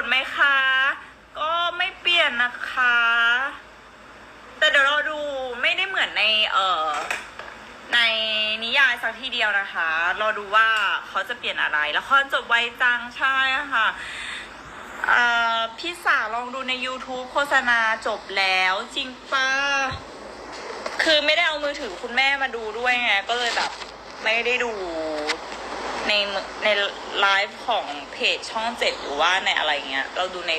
ทไหมคะ ก็ไม่เปลี่ยนนะคะ แต่เดี๋ยวเราดูไม่ได้เหมือนในเอ่อในนิยายสักทีเดียวนะคะ เรอดูว่าเขาจะเปลี่ยนอะไร ละครจบไวจังใช่ค่ะเอ่อพี่สาลองดูใน YouTube โฆษณาจบแล้วจริงปะคือไม่ได้เอามือถือคุณแม่มาดูด้วยไง ก็เลยแบบไม่ได้ดู ในในไลฟ์ของเพจช่องเจ็ดหรือว่าในอะไรเงี้ย เราดูใน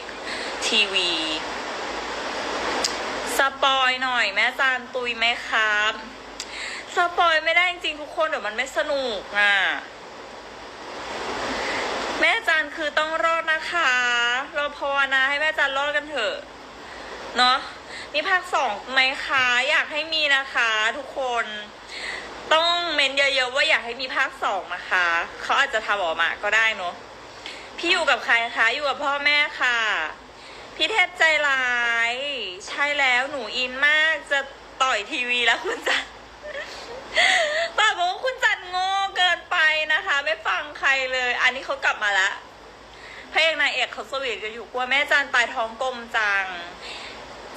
ทีวีสปอยหน่อยแม่จานตุยไหมครับสปอยไม่ได้จริงๆทุกคนเดี๋ยวมันไม่สนุกอะแม่จานคือต้องรอดนะคะ เราภาวนาให้แม่จานรอดกันเถอะ เนาะมีภาคสองไหมคะ อยากให้มีนะคะทุกคน ต้องเมนเยอะๆว่าอยากให้มีภาคสองนะคะ เขาอาจจะทำออกมาก็ได้เนาะพี่อยู่กับใครคะอยู่กับพ่อแม่ค่ะ พี่เทพใจร้าย ใช่แล้วหนูอินมากจะต่อยทีวีแล้วคุณจันป้าบอกว่าคุณจันโง่เกินไปนะคะ ไม่ฟังใครเลย อันนี้เขากลับมาละพระเอกนายเอกเขาสวีทกันอยู่กลัวแม่จันตายท้องกลมจัง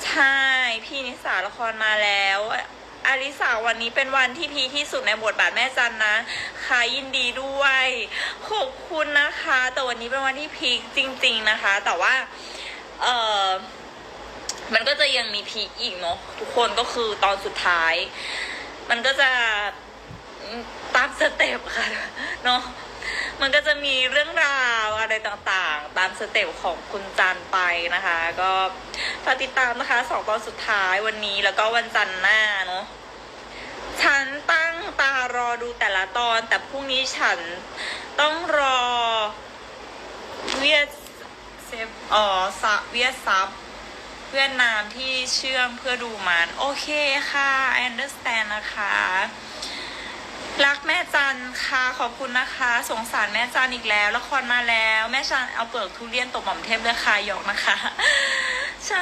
ใช่ พี่นิสาละครมาแล้ว อาริสาวันนี้เป็นวันที่พีที่สุดในบทบาทแม่จันนะค่ะยินดีด้วยขอบคุณนะคะ แต่วันนี้เป็นวันที่พีคจริง ๆนะคะ แต่ว่าเออมันก็จะยังมีพีคอีกเนาะทุกคนก็คือตอนสุดท้าย มันก็จะตามสเต็ปค่ะเนาะ มันก็จะมีเรื่องราวอะไรต่างๆ ตามสเต็ปของคุณจันไปนะคะ ก็ฝากติดตามนะคะสองตอนสุดท้ายวันนี้แล้วก็วันจันทร์หน้าเนาะฉันตั้งตารอดูแต่ละตอน แต่พรุ่งนี้ฉันต้องรอเวียดเซฟอ๋อสะเวียดซับเวียดนามที่เชื่อมเพื่อดูมัน โอเคค่ะ I understand นะคะ รักแม่จันค่ะขอบคุณนะคะ สงสารแม่จันอีกแล้วละครมาแล้ว แม่จันเอาเปลือกทุเรียนตบหม่อมเทพเลยค่ะหยอกนะคะใช่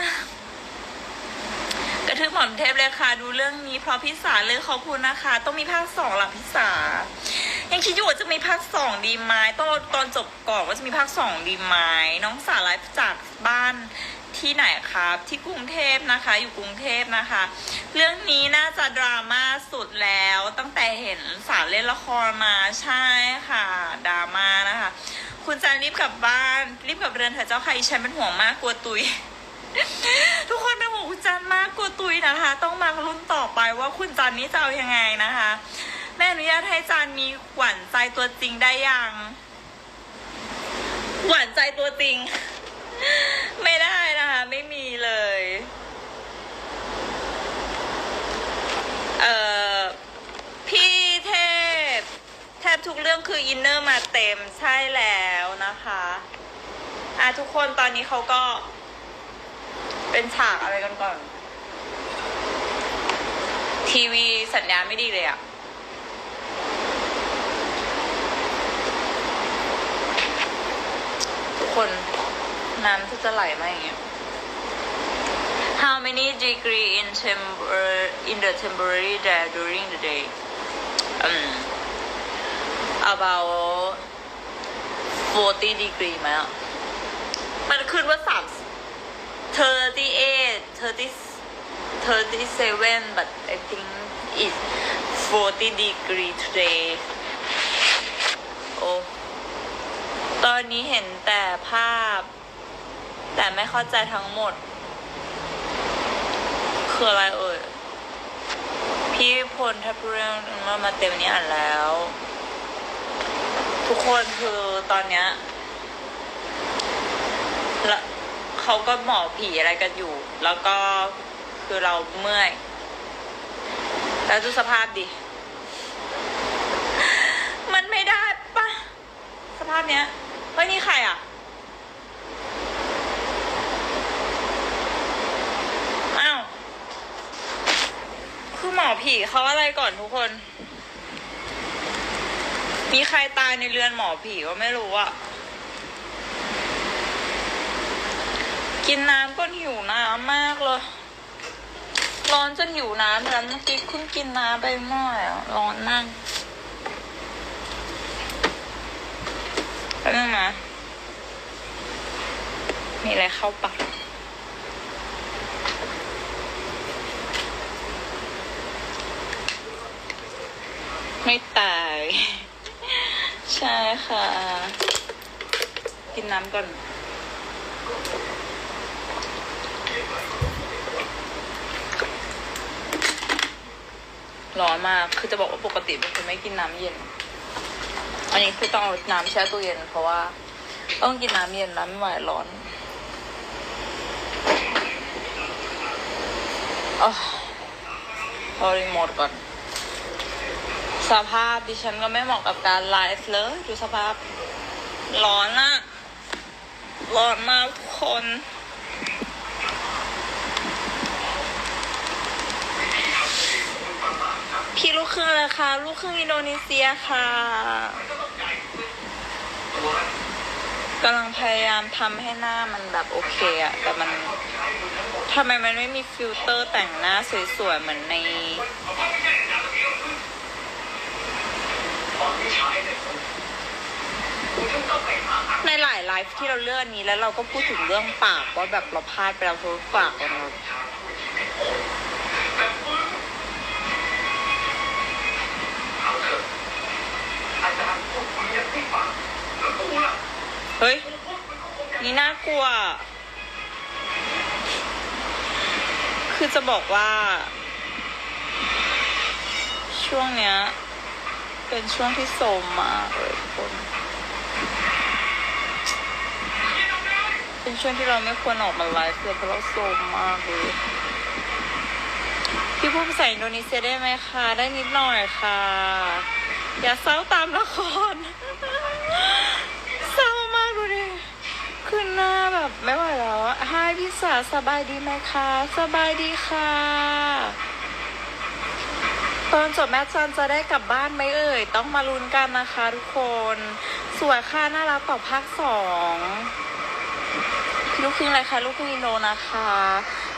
กระทืบหม่อมเทพเลยค่ะ ดูเรื่องนี้เพราะพิสาเลยขอบคุณนะคะ ต้องมีภาคสองหลังพิสายังคิดอยู่ว่าจะมีภาคสองดีไหมต้องตอนจบก่อนว่าจะมีภาคสองดีไหมน้องสาไลฟ์จากบ้าน ที่ไหนครับ ที่กรุงเทพนะคะ อยู่กรุงเทพนะคะ เรื่องนี้น่าจะดราม่าสุดแล้วตั้งแต่เห็นสารเล่นละครมาใช่ค่ะดราม่านะคะ คุณจันรีบกลับบ้านรีบกลับเรือนเถอะเจ้าค่ะฉันเป็นห่วงมากกลัวตุยทุกคนเป็นห่วงคุณจันมากกลัวตุยนะคะ ต้องมาลุ้นต่อไปว่าคุณจันนี้จะเอายังไงนะคะแม่อนุญาตให้จันมีหวานใจตัวจริงได้ยังหวานใจตัวจริง ไม่ได้นะ เลย เอ่อ พี่เทพ แทบทุกเรื่องคืออินเนอร์มาเต็มใช่แล้วนะคะอะทุกคนตอนนี้เขาก็ เป็นฉากอะไรกันก่อน ทีวีสัญญาณไม่ดีเลยอะทุกคนน้ำที่จะไหลมาอย่างเงี้ย How many degree in temper in the temporary there during the day? Um, about 40 degree ไหมอะมันขึ้นว่าสาม38 30 37 but I think it's 40 degree today โอ้ตอนนี้เห็นแต่ภาพ แต่ไม่เข้าใจทั้งหมด คืออะไรเอ่ย พี่พลทัพเรื่องมามาเต็มนี้อ่านแล้ว ทุกคนคือตอนเนี้ยละเขาก็หมอผีอะไรกันอยู่ แล้วก็คือเราเมื่อย แล้วดูสภาพดิ มันไม่ได้ปะสภาพเนี้ยเฮ้ยนี่ใครอะ อ้าว คือหมอผีเขาอะไรก่อนทุกคน มีใครตายในเรือนหมอผีก็ไม่รู้อะกินน้ำก็หิวน้ำมากเลย ร้อนจนหิวน้ำแล้วเมื่อกี้เพิ่งกินน้ำไปหม้ออะร้อนมากแป๊บนึงนะมีอะไรเข้าปาก ไม่ตาย ใช่ค่ะ กินน้ำก่อน ร้อนมาก คือจะบอกว่าปกติเป็นคนไม่กินน้ำเย็น อันนี้คือต้องเอาน้ำแช่ตู้เย็น เพราะว่า ต้องกินน้ำเย็นน้ำไม่ไหวร้อนอ๋อพอรีโมทก่อน สภาพดิฉันก็ไม่เหมาะกับการไลฟ์เลยดูสภาพร้อนอะร้อนมากทุกคนพี่ลูกครึ่งเลยค่ะ ลูกครึ่งอินโดนีเซียค่ะกำลังพยายามทำให้หน้ามันแบบโอเคอะแต่มันทำไมมันไม่มีฟิลเตอร์แต่งหน้าสวยๆเหมือนใน ในหลายไลฟ์ที่เราเลื่อนนี้แล้วเราก็พูดถึงเรื่องปากว่าแบบเราพลาดไปแล้วเพราะว่าปากเราเฮ้ย นี่น่ากลัว คือจะบอกว่า ช่วงเนี้ย เป็นช่วงที่โสมมากเลยทุกคน เป็นช่วงที่เราไม่ควรออกมาไลฟ์เลยเพราะเราโสมมากเลยพี่พูดภาษาอินโดนีเซียได้ไหมคะ ได้นิดหน่อยค่ะ อย่าเศร้าตามละครเศร้ามากดูดิขึ้นหน้าแบบไม่ไหวแล้วฮายพี่สาสบายดีไหมคะ สบายดีค่ะ ตอนจบแมทซันจะได้กลับบ้านไหมเอ่ย ต้องมาลุ้นกันนะคะทุกคน สวยค่ะน่ารักต่อภาคสองพี่ลูกครึ่งอะไรคะลูกครึ่งอินโดนะคะ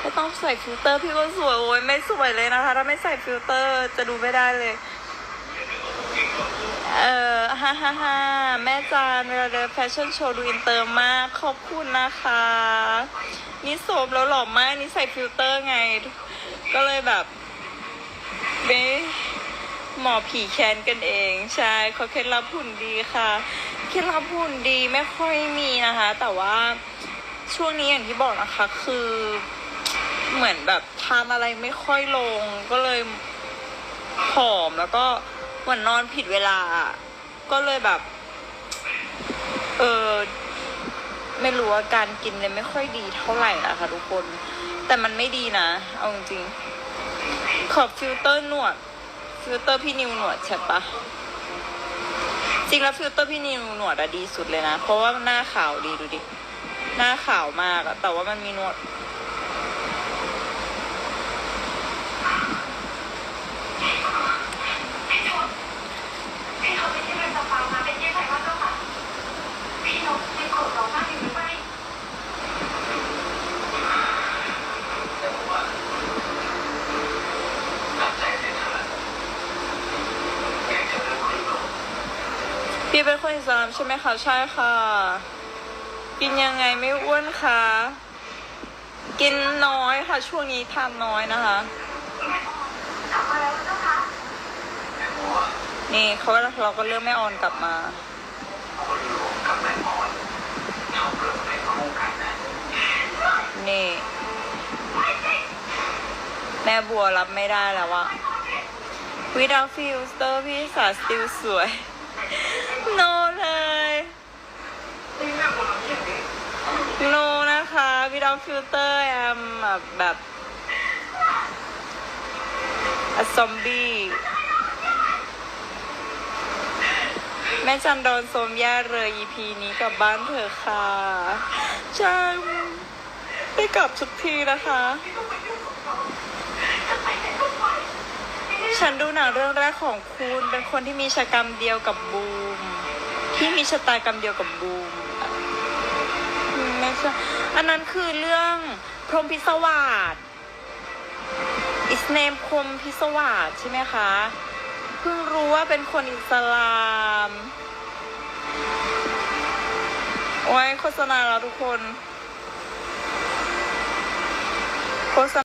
ไม่ต้องใส่ฟิลเตอร์พี่ก็สวยโอ้ยไม่สวยเลยนะคะ ถ้าไม่ใส่ฟิลเตอร์จะดูไม่ได้เลย เออฮ่าฮ่าฮ่าแม่จานเวลาเดินแฟชั่นโชว์ดูอินเตอร์มาก ขอบคุณนะคะ นี่โสมแล้วหล่อมากนี่ใส่ฟิลเตอร์ไง ก็เลยแบบ เบ้หมอผีแคนกันเอง ใช่เขาเคล็ดลับหุ่นดีค่ะเคล็ดลับหุ่นดีไม่ค่อยมีนะคะ แต่ว่าช่วงนี้อย่างที่บอกนะคะ คือเหมือนแบบทานอะไรไม่ค่อยลง ก็เลยผอมแล้วก็เหมือนนอนผิดเวลา ก็เลยแบบ เออไม่รู้ว่าการกินเลยไม่ค่อยดีเท่าไหร่นะคะทุกคน แต่มันไม่ดีนะ เอาจริงๆ ขอบฟิลเตอร์หนวด ฟิลเตอร์พี่นิวหนวดใช่ปะจริงแล้วฟิลเตอร์พี่นิวหนวดอะดีสุดเลยนะ เพราะว่าหน้าขาวดีดูดิ หน้าขาวมากอะแต่ว่ามันมีหนวด พี่เขาไม่ใช่เป็นสปามาเป็นเยี่ยไทยว่าเจ้าค่ะพี่นกเป็นคนร้องไห้หรือไม่ พี่ เป็นคนอิสลามใช่ไหมคะ ใช่ค่ะ กินยังไงไม่อ้วนคะ กินน้อยค่ะ ช่วงนี้ทานน้อยนะคะ นี่เขาเราก็เริ่มไม่ออนกลับมานี่ แม่บัวรับไม่ได้แล้วอะวิดาฟิลสเตอร์พี่สาสติลสวย โนเลย โนนะคะวิดาฟิลเตอร์แอมแบบอะซอมบี้แม่จันโดนโสมแย่เลย EP นี้กลับบ้านเถอะค่ะใช่ได้กลับสักทีนะคะ ฉันดูหนังเรื่องแรกของคุณ เป็นคนที่มีชะกรรมเดียวกับบูม ที่มีชะตากรรมเดียวกับบูมไม่ใช่อันนั้นคือเรื่องพรหมพิศวาสอิสเนมพรหมพิศวาสใช่ไหมคะ เพิ่งรู้ว่าเป็นคนอิสลามโอ้ยโฆษณาแล้วทุกคนโฆษณา